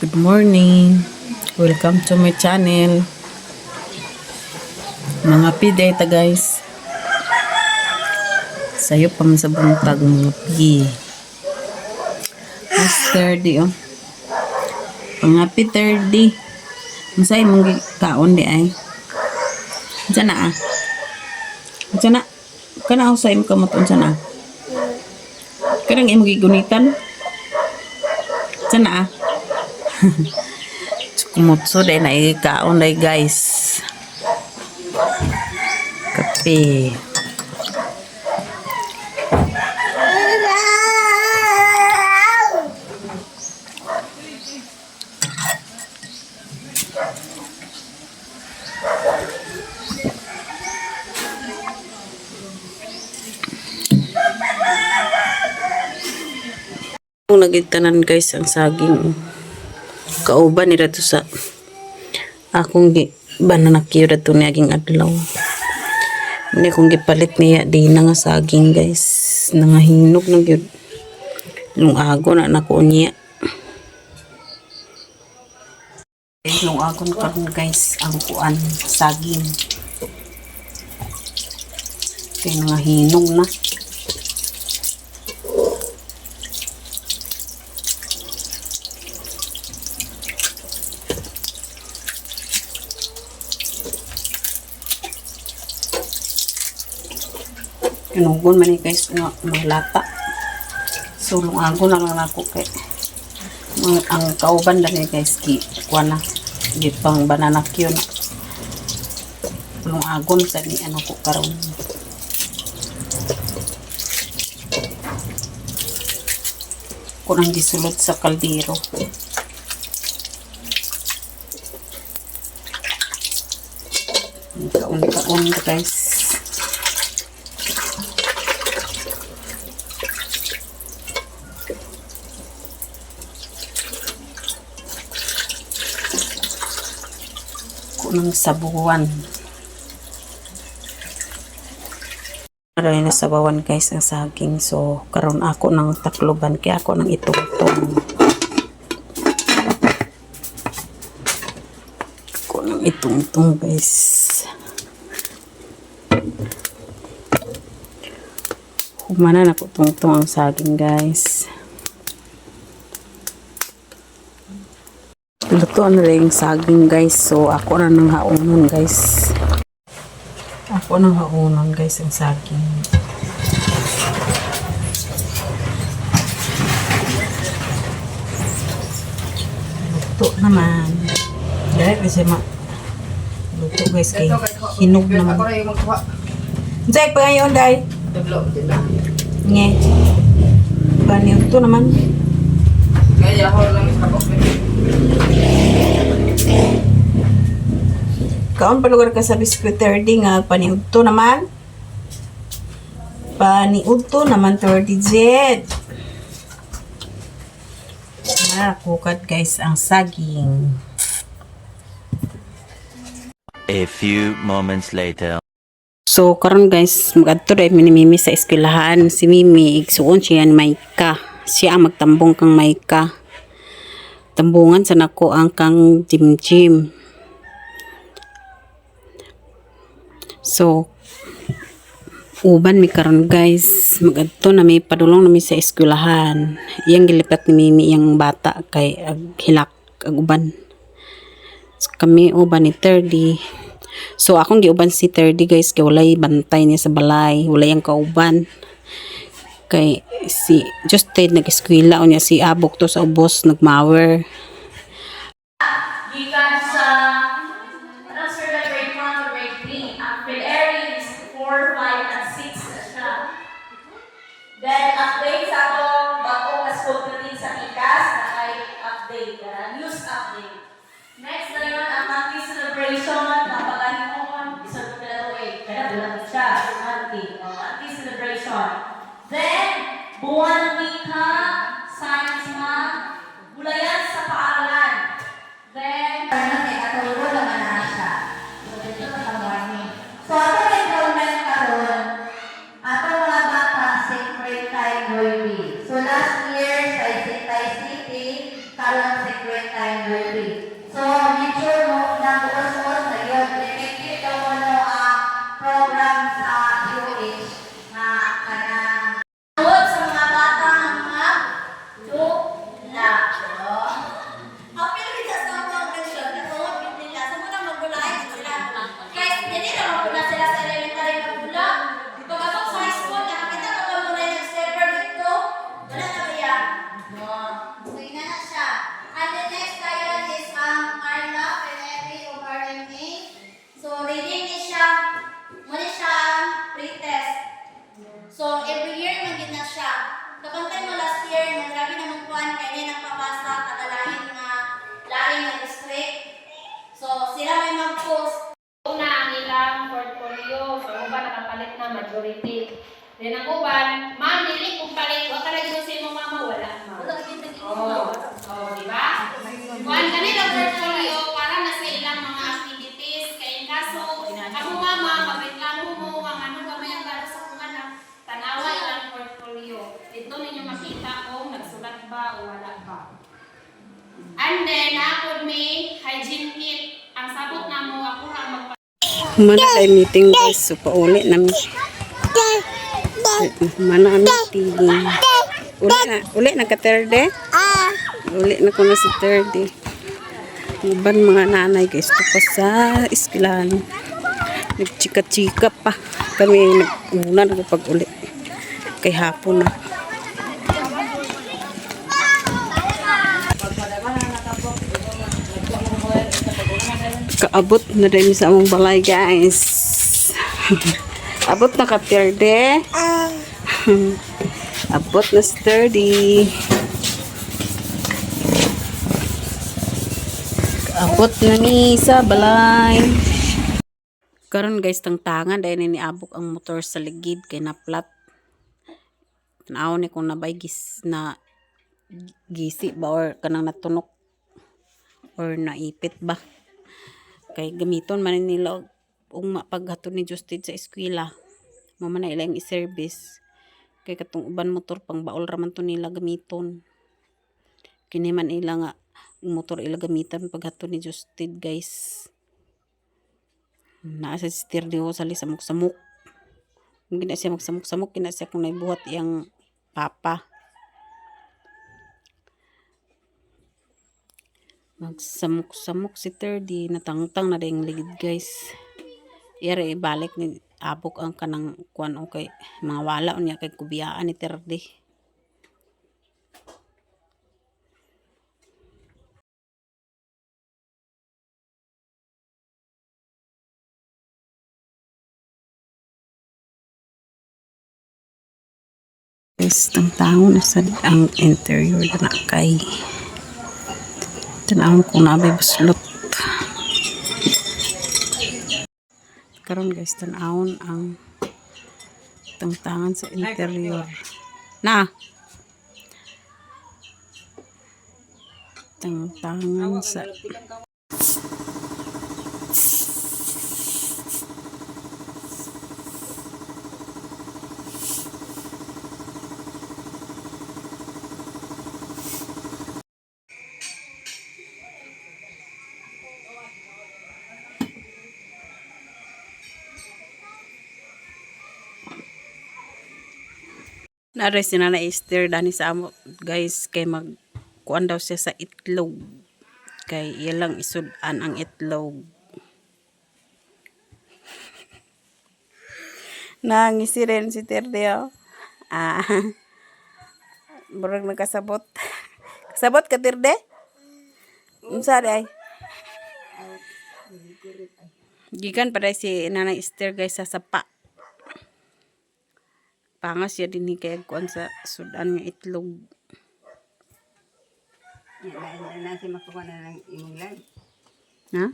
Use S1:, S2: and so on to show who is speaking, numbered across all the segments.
S1: Good morning. Welcome to my channel. Mga piday ta guys. Sayo pa man sa buntag mga pi. Master di oh. Mga pi 30. Masay mong kaon di ay. Unsa na ah? Unsa na? Kana usay mo kamot unsa na? Kanang imong gigunitan? Unsa na ah? Kumutso dahil na ikaon dahil guys. Kape. Kung nagitanan guys ang saging kauban nila to sa akong gi banana cure to ni aging adlaw. Hindi kong gipalit niya di na nga saging guys. Nangahinog na gyud. Nung ago na nako niya. Guys nung ago na karon guys ang kuan saging. Kaya nangahinog na Kinugon man guys nga mga lata. Sulong ago na lang ako kay mga, ang kauban na ni guys ki kuha na di pang banana cue na. Sulong ago na sa ni ano ko karon. Ko nang gisulod sa kaldero. Kaun-kaun guys. Ko ng sabuwan. Aray na sabawan guys ang saging. So, karon ako ng takloban. Kaya ako ng itungtong. Ako ng itungtong guys. Humana na ko tungtong ang saging guys. Luto na rin saging guys. So, ako na nang haunon guys. Ako nang haunon guys ang saging. Luto naman. Dahil kasi ma... Luto guys kay hinog naman. Zay pa ngayon dahil. Nge. Baniw to naman. Kaon pa lugar ka sa biscuit 30 nga paniud to naman. Paniud to naman 30 jet. Nakukad guys ang saging.
S2: A few moments later.
S1: So karon guys, magadto dai mi ni Mimi sa eskwelahan. Si Mimi igsuon siya ni Maika. Siya ang magtambong kang Maika. Tambungan sa nako ang kang Jim Jim. So uban mi karon guys, magadto na mi padulong na mi sa eskwelahan. Iyang gilipat ni Mimi iyang bata kay ag hilak ag uban. So, kami uban ni 30. So akong giuban si 30 guys kay walay bantay niya sa balay, walay ang kauban. Kay si Justin nag-eskwela o niya si Abok to sa ubos nagmawer.
S3: Majority. Then ang uban, ma'am, dili kung palit, wala ka lagi sa imong mama, wala ma'am. Oo, oh, di ba? Kuhan kanila portfolio para na sa ilang mga activities, kaya kaso, ako mama, magreklamo mo, ang ano gamay ang galo sa kung anak, tanawa ilang portfolio. Dito ninyo makita kung nagsulat ba o wala ba. And then, ako may hygiene kit. Ang sabot na mo, ako ang magpa
S1: Mana kay meeting guys, so pauli namin. Mana ang meeting. Uli na, uli na ka Thursday? Uli na ko na si Thursday. Iban mga nanay guys, tapos sa eskwelahan. Nagchika-chika pa. Kami nag-una na pag uli. Kay hapon na. Kaabot na rin sa among balay guys. Abot na ka Thursday. Abot na sturdy. Abot na ni sa balay. Karon guys, tangtangan dahil ni abok ang motor sa ligid kay naplat. Tanaw ni kung nabay gis na gisi ba or kanang natunok or naipit ba. Kay gamiton man nila og mapaghatod ni Justin sa eskwela. Mama na ilang i-service. Kay katong uban motor pang baol raman to nila gamiton. Kini man ila nga motor ila gamitan paghatod ni Justin guys. Naa sa sister di ko sali samok-samok. Kung gina siya magsamok-samok, kina siya kung naibuhat iyang papa. Magsamok-samok si Terdy. Natangtang na dayang ligid guys. Iyara ibalik ni abok ang kanang kuan o kay mga wala o niya kay kubiyaan ni Terdy. Guys, tangtang na sa ang interior na kay Tanawon kung nabay buslot. Karon guys, tanawon ang tangtangan sa interior. Na. Tangtangan sa Naray si Nana Esther dani sa amo guys kay mag kuan daw siya sa itlog. Kay ilang isudan ang itlog. Nangisi rin si Terdeo. Ah. Burag nagkasabot. Kasabot ka Terde? Unsa day? Gikan pa si Nana Esther guys sa sapa pangas ya din kay kuan sa sudan nga itlog.
S4: Nasi makuha na ng imong live.
S1: Ha?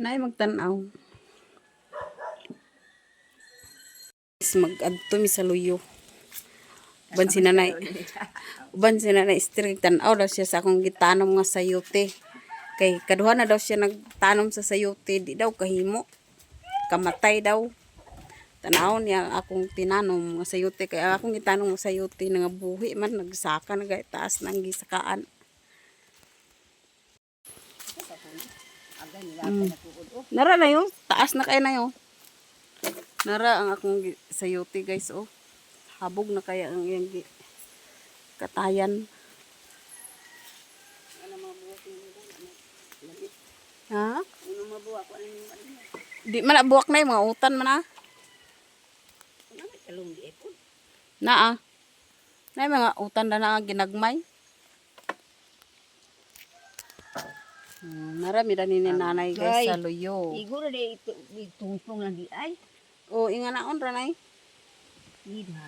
S4: Na.
S1: Magtan-aw. Is mag-adto mi sa luyo. Uban si nanay. Uban si nanay istir tan-aw daw siya sa akong gitanom nga sayote. Kay kaduha na daw siya nagtanom sa sayote, di daw kahimo. Kamatay daw. Tanaw niya akong tinanom nga sayote kay ang akong gitanom nga sayote nga buhi man nagsaka na gay taas nang gisakaan. Mm. Nara na yun. Taas na kaya na yun. Nara ang akong sayote guys oh. Habog na kaya ang gi- katayan. Ha?
S4: Ano ano yung.
S1: Di man buwak na yung mga utan man ah.
S4: Na di ipon.
S1: Na ah. Na yung mga utan na na ginagmay. Hmm, narami na ni nanay guys sa luyo.
S4: Iguro di ito itungpong lang di ay.
S1: O, inga naon ranay.
S4: Ida.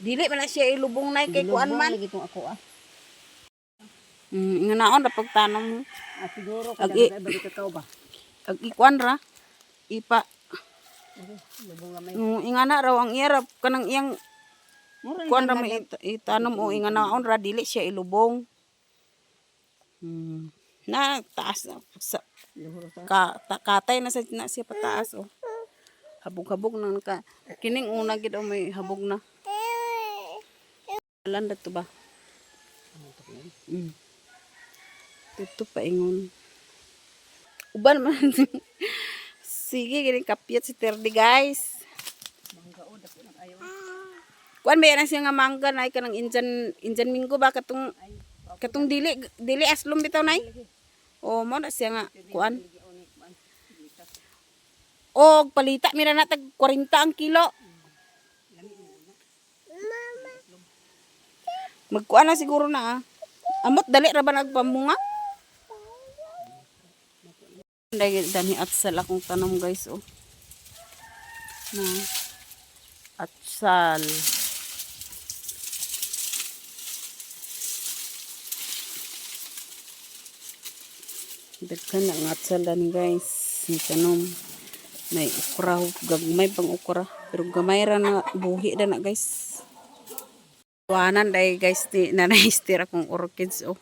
S1: Dili man na siya ilubong na kay kuan man.
S4: Lagi itong ako ah.
S1: Hmm, inga na pagtanom mo.
S4: Ah, siguro kada balik ka ba.
S1: Ag ikuan ra. Ipa.
S4: May.
S1: Mm, inga na raw ang iyarap kanang iyang kuan ra may it- itanom o inga naon ra dili siya ilubong. Hmm. Na taas na sa ka, ta, katay na sa na siya pataas oh. Habog-habog na ka. Kining una gid oh, may habog na. Landa to ba? Mm. Ito pa ingon. Uban man. Sige, gini kapyat si Terdi guys. Kuan ba yan siya nga mangga na kanang injan injan minggo ba katong katong dili dili aslom bitaw nay. O mo na siya nga kuan. Og palita mira na tag 40 ang kilo. Magkuan na siguro na ah. Amot dali ra ba nagpamunga? Dahil dani atsal akong tanom guys oh. Na atsal. Daghan ang atsal dani guys. Ni tanom. May ukra, gagmay pang ukra. Pero gamay ra na buhi na na guys. Wanan dahil guys ni nanay-steer akong orchids oh.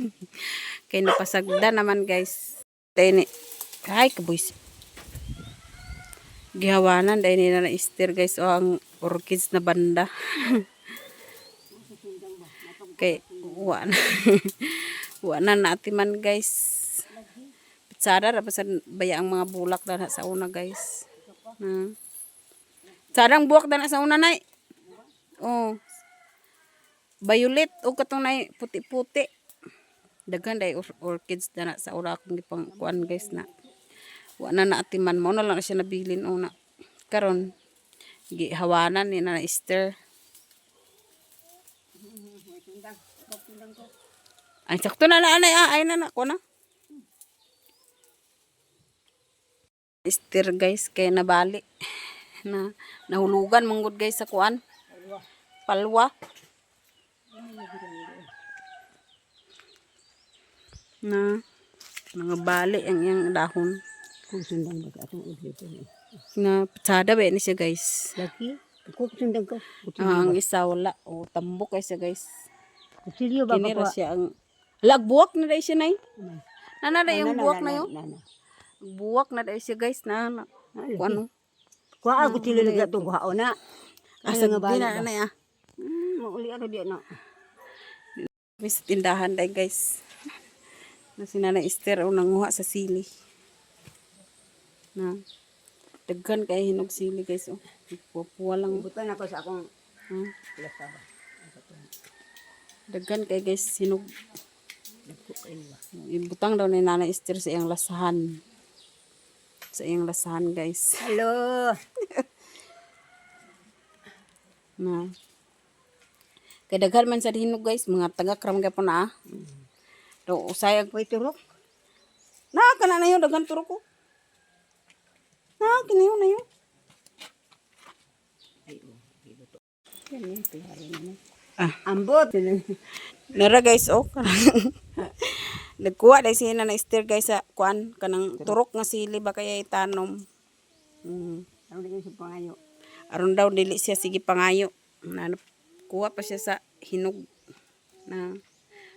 S1: Kay napasagda naman guys. Dahil ni, ay kaboys. Gihawanan dahil ni nanay-steer guys oh ang orchids na banda. Kay wa na. wa na natin man guys. Pitsada ra pa sa baya ang mga bulak na sa una guys. Na. Sadang buwak na sa una nay. Oh, violet o katong nay puti-puti. Daghan day or- orchids na sa ura akong gipang kuan guys na. Wa na naatiman mo na lang siya nabilin una. Karon gihawanan ni na Easter. Ay sakto na na anay ah, ay na na ko na. Easter guys kay nabali na nahulugan manggod guys sa kuan. Palwa. Na mga bali ang iyang dahon
S4: Kung sundang ba ka atong ulit ito.
S1: na patsada ba ni siya guys
S4: Lagi. Kung sundang ko.
S1: Ah, ang isa wala o tambok kay siya guys
S4: Kutsilyo ba
S1: kinira siya ang lag buwak na dai siya nay nana dai yung buwak na yun buwak na dai siya guys na na kung ano
S4: Kuha ako kutsilyo lang ito. Kuha na.
S1: asa
S4: nga
S1: na
S4: ba?
S1: anay ah
S4: Hmm, mauli ako di na.
S1: may sa tindahan dai guys na si Nanay Esther o nanguha sa sili na daghan kay hinog sili guys oh puwa lang
S4: Butan ako sa akong
S1: hmm.
S4: ba.
S1: Daghan kay guys sinog. Ibutang daw ni Nana Esther sa iyang lasahan. Sa iyang lasahan guys.
S4: Hello.
S1: Na. Kay daghan man sa hinog guys, mga taga kram gyapon na. ah. Do usay
S4: Wait, turok.
S1: na kana na yun daghan turok ko. Na kinayo na yun. Ah,
S4: Ambot.
S1: nara guys oh. Nagkuha dahil si Nana Esther guys sa kuan kanang turok nga sili ba kaya itanom. Mm.
S4: Ano din sa pangayo.
S1: aron daw dili siya sige pangayo na kuha pa siya sa hinog na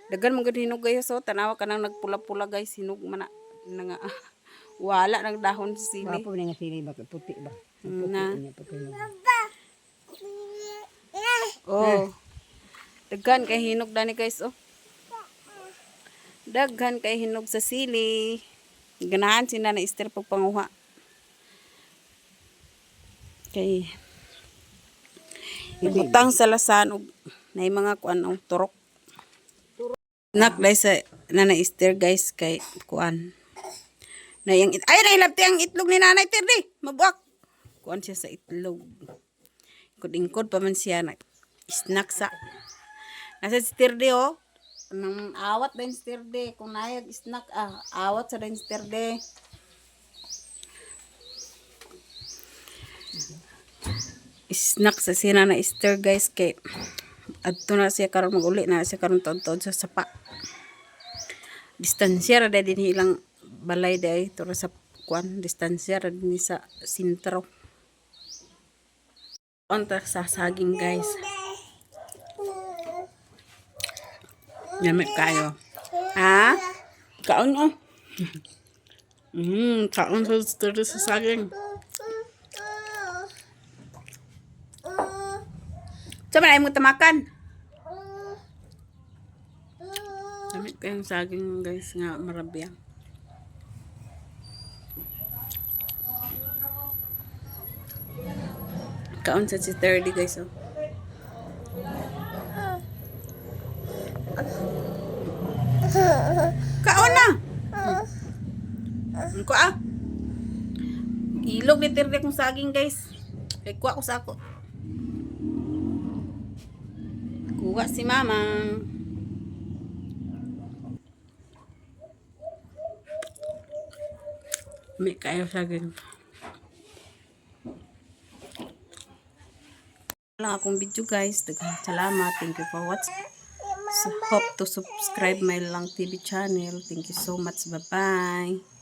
S1: dagan mo gud hinog guys so tanawa ka nang nagpula-pula guys hinog man na nga wala nang dahon sa sili
S4: Wapo na nga sili ba? Puti ba?
S1: Mm, na
S4: puti
S1: oh dagan kay hinog dani guys oh Daghan kay hinog sa sili. Ganahan sila na Esther pagpanguha. Kay ibutang sa lasan og nay mga kuan og turok. Nak dai sa nanay Esther guys kay kuan. Na yung it ay nahilabti ang itlog ni nanay Terdi. Mabuak. Kuan siya sa itlog. Kudingkod pa man siya na snack sa. Nasa si Terdi oh. Nang awat din si Terdi. Kung nayag snack ah, awat sa din si snack sa sina na Easter guys kay adto na siya karon maguli na siya karon taon sa sapa distansya ra din ilang balay dai to ra sa kuan distansya ra din sa sintro onta sa saging guys Yummy kayo. Ha? Kaon oh. Mm, kaon sa saging. Sa man ay mo tamakan. Damit kayong saging guys nga marabya. Kaon sa si 30 guys oh. Kaon na! Ang kuha. Ilog ni Tirde kong saging guys. Kay kuha ko sa ako. Kuha si mamang. May kayo saging. lang akong video guys. Daghang salamat. Thank you for watching. So, hope to subscribe my lang TV channel. Thank you so much. Bye-bye.